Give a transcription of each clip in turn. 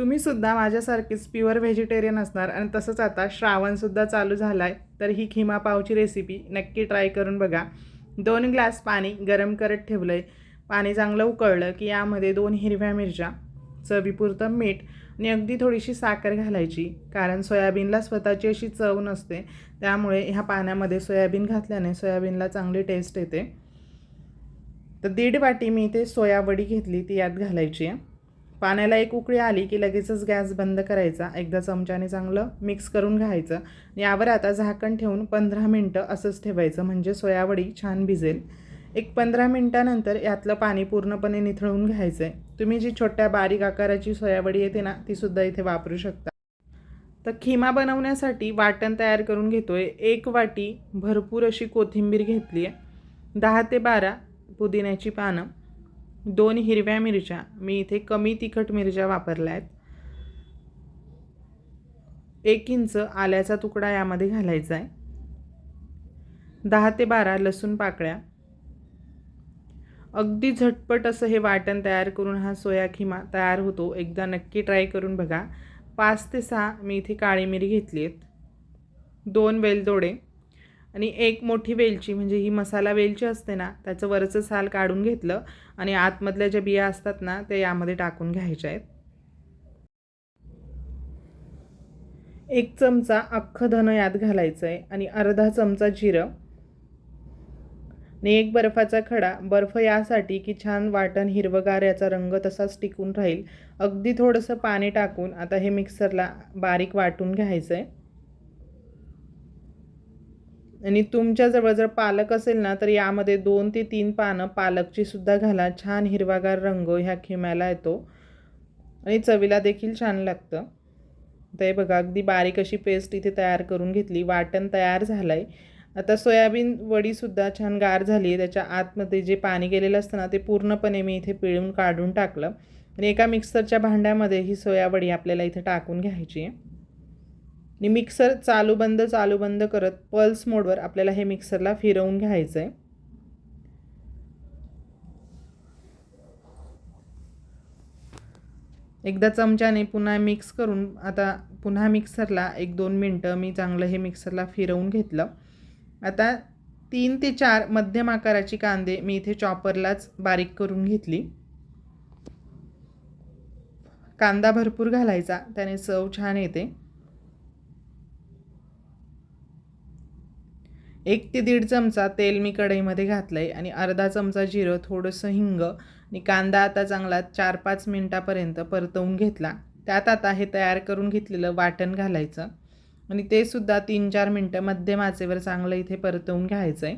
तुम्हीसुद्धा माझ्यासारखीच pure vegetarian असणार आणि तसंच आता श्रावणसुद्धा चालू झाला आहे तर ही खिमा पावची रेसिपी नक्की ट्राय करून बघा. दोन ग्लास पाणी गरम करत ठेवलं आहे पाणी चांगलं उकळलं की यामध्ये दोन हिरव्या मिरच्या चवीपुरतं मीठ आणि अगदी थोडीशी साखर घालायची कारण सोयाबीनला स्वतःची अशी चव नसते. त्यामुळे ह्या पाण्यामध्ये सोयाबीन घातल्याने सोयाबीनला चांगली टेस्ट येते. तर दीड वाटी मी इथे सोयावडी घेतली ती यात घालायची आहे. पाण्याला एक उकळी आली की लगेचच गॅस बंद करायचा एकदा चमच्याने चांगलं मिक्स करून घ्यायचं. यावर आता झाकण ठेवून पंधरा मिनटं असंच ठेवायचं म्हणजे सोयावडी छान भिजेल. एक पंधरा मिनटानंतर यातलं पाणी पूर्णपणे निथळून घ्यायचं आहे तुम्ही जी छोट्या बारीक आकाराची सोयावडी येते ना तीसुद्धा इथे वापरू शकता. तर खिमा बनवण्यासाठी वाटण तयार करून घेतो आहे एक वाटी भरपूर अशी कोथिंबीर घेतली आहे दहा ते बारा पुदिन्याची पानं. दोन हिरव्या मिरच्या. मी इथे कमी तिखट मिरच्या वापरल्या आहेत. एक इंच आल्याचा तुकडा यामध्ये घालायचा आहे. दहा ते बारा लसूण पाकळ्या. अगदी झटपट असं हे वाटण तयार करून हा सोया खिमा तयार होतो. एकदा नक्की ट्राय करून बघा. पाच ते सहा मी इथे काळी मिरी घेतली आहेत. दोन वेलदोडे. आणि एक मोठी वेलची म्हणजे ही मसाला वेलची असते ना त्याचं वरचं साल काढून घेतलं आणि आतमधल्या ज्या बिया असतात ना ते यामध्ये टाकून घ्यायच्या आहेत. एक चमचा अख्खं धनं यात घालायचं आहे आणि अर्धा चमचा जिरं आणि एक बर्फाचा खडा. बर्फ यासाठी की छान वाटण हिरवगार याचा रंग तसाच टिकून राहील. अगदी थोडंसं पाणी टाकून आता हे मिक्सरला बारीक वाटून घ्यायचं आहे आणि तुमच्याजवळ जर पालक असेल ना तर यामध्ये दोन ते तीन पानं पालकची सुद्धा घाला. छान हिरवागार रंग ह्या खिम्याला येतो. आणि चवीला देखील छान लागतं. तर हे बघा अगदी बारीक अशी पेस्ट इथे तयार करून घेतली. वाटण तयार झालं आहे आता सोयाबीन वडीसुद्धा छान गार झाली आहे त्याच्या आतमध्ये जे पाणी गेलेलं असतं ना ते पूर्णपणे मी इथे पिळून काढून टाकलं. आणि एका मिक्सरच्या भांड्यामध्ये ही सोयावडी आपल्याला इथे टाकून घ्यायची आहे आणि मिक्सर चालू बंद चालू बंद करत पल्स मोडवर आपल्याला हे मिक्सरला फिरवून घ्यायचं आहे एकदा चमच्याने पुन्हा मिक्स करून आता पुन्हा मिक्सरला एक दोन मिनटं मी चांगलं हे मिक्सरला फिरवून घेतलं. आता तीन ते चार मध्यम आकाराची कांदे मी इथे चॉपरलाच बारीक करून घेतली. कांदा भरपूर घालायचा त्याने चव छान येते. एक ते दीड चमचा तेल मी कढईमध्ये घातलं आहे आणि अर्धा चमचा जिरं थोडंसं हिंग आणि कांदा आता चांगला चार पाच मिनटापर्यंत परतवून घेतला. त्यात आता हे तयार करून घेतलेलं वाटण घालायचं आणि ते सुद्धा तीन चार मिनटं मध्यम आचेवर चांगलं इथे परतवून घ्यायचं आहे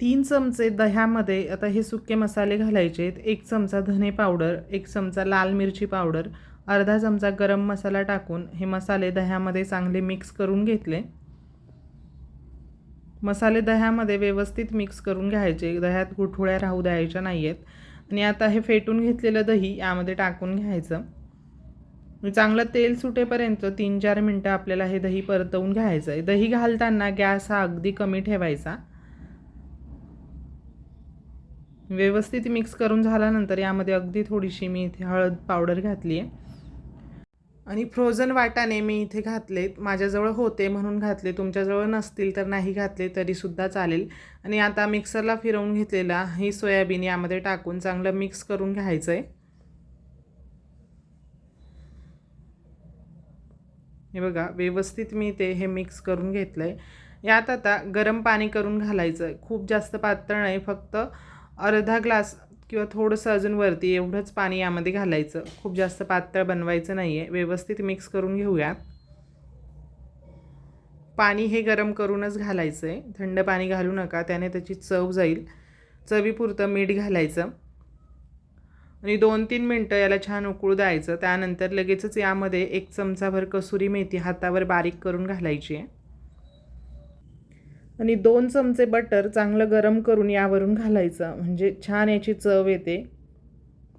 तीन चमचे दह्यामध्ये आता हे सुके मसाले घालायचे आहेत. एक चमचा धने पावडर एक चमचा लाल मिरची पावडर अर्धा चमचा गरम मसाला टाकून हे मसाले दह्यामध्ये चांगले मिक्स करून घेतले. मसाले दह्यामध्ये व्यवस्थित मिक्स करून घ्यायचे. दह्यात गुठुळ्या राहू द्यायच्या नाही आहेत आणि आता हे फेटून घेतलेलं दही यामध्ये टाकून घ्यायचं. म्हणजे चांगलं तेल सुटेपर्यंत तीन चार मिनटं आपल्याला हे दही परतवून घ्यायचं आहे. दही घालताना गॅस हा अगदी कमी ठेवायचा. व्यवस्थित मिक्स करून झाल्यानंतर यामध्ये अगदी थोडीशी मी इथे हळद पावडर घातली आहे आणि फ्रोझन वाटाणे मी इथे घातलेत माझ्याजवळ होते म्हणून घातले. तुमच्याजवळ नसतील तर नाही घातले तरीसुद्धा चालेल. आणि आता मिक्सरला फिरवून घेतलेला ही सोयाबीन यामध्ये टाकून चांगलं मिक्स करून घ्यायचं आहे हे बघा व्यवस्थित मी ते हे मिक्स करून घेतलं आहे यात आता गरम पाणी करून घालायचं आहे खूप जास्त पातळ नाही फक्त अर्धा ग्लास किंवा थोडंसं अजून वरती एवढंच पाणी यामध्ये घालायचं. खूप जास्त पातळ बनवायचं नाही आहे व्यवस्थित मिक्स करून घेऊयात पाणी हे गरम करूनच घालायचं आहे थंड पाणी घालू नका. त्याने त्याची चव जाईल. चवीपुरतं मीठ घालायचं. आणि दोन तीन मिनटं याला छान उकळू द्यायचं. त्यानंतर लगेचच यामध्ये एक चमचाभर कसुरी मेथी हातावर बारीक करून घालायची आहे. आणि दोन चमचे बटर चांगलं गरम करून यावरून घालायचं. म्हणजे छान याची चव येते.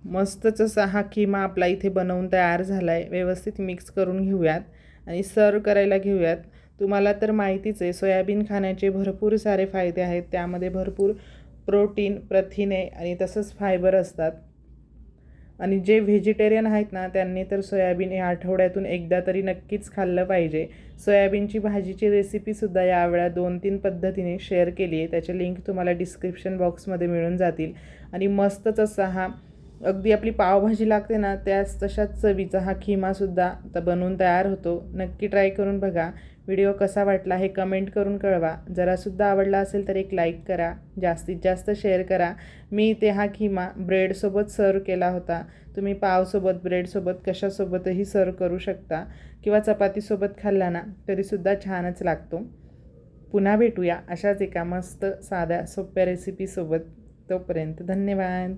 मस्तच असा हा किमा आपला इथे बनवून तयार झाला आहे व्यवस्थित मिक्स करून घेऊयात आणि सर्व करायला घेऊयात. तुम्हाला तर माहितीच आहे सोयाबीन खाण्याचे भरपूर सारे फायदे आहेत. त्यामध्ये भरपूर प्रोटीन प्रथिने आणि तसंच फायबर असतात. आणि जे व्हेजिटेरियन आहेत ना त्यांनी तर सोयाबीन या आठवड्यातून एकदा तरी नक्कीच खाल्लं पाहिजे. सोयाबीनची भाजीची रेसिपीसुद्धा यावेळा दोन तीन पद्धतीने शेअर केली आहे. त्याचे लिंक तुम्हाला डिस्क्रिप्शन बॉक्समध्ये मिळून जातील. आणि मस्तच असा हा अगदी आपली पावभाजी लागते ना त्याच तशाच चवीचा हा खिमासुद्धा आता बनवून तयार होतो. नक्की ट्राय करून बघा. व्हिडिओ कसा वाटला हे कमेंट करून कळवा. जरासुद्धा आवडला असेल तर एक लाईक करा. जास्तीत जास्त शेअर करा. मी इथे हा खिमा ब्रेडसोबत सर्व केला होता. तुम्ही पावसोबत ब्रेडसोबत कशासोबतही सर्व करू शकता. किंवा चपातीसोबत खाल्ला ना तरीसुद्धा छानच लागतो. पुन्हा भेटूया अशाच एका मस्त साध्या सोप्या रेसिपीसोबत तोपर्यंत धन्यवाद.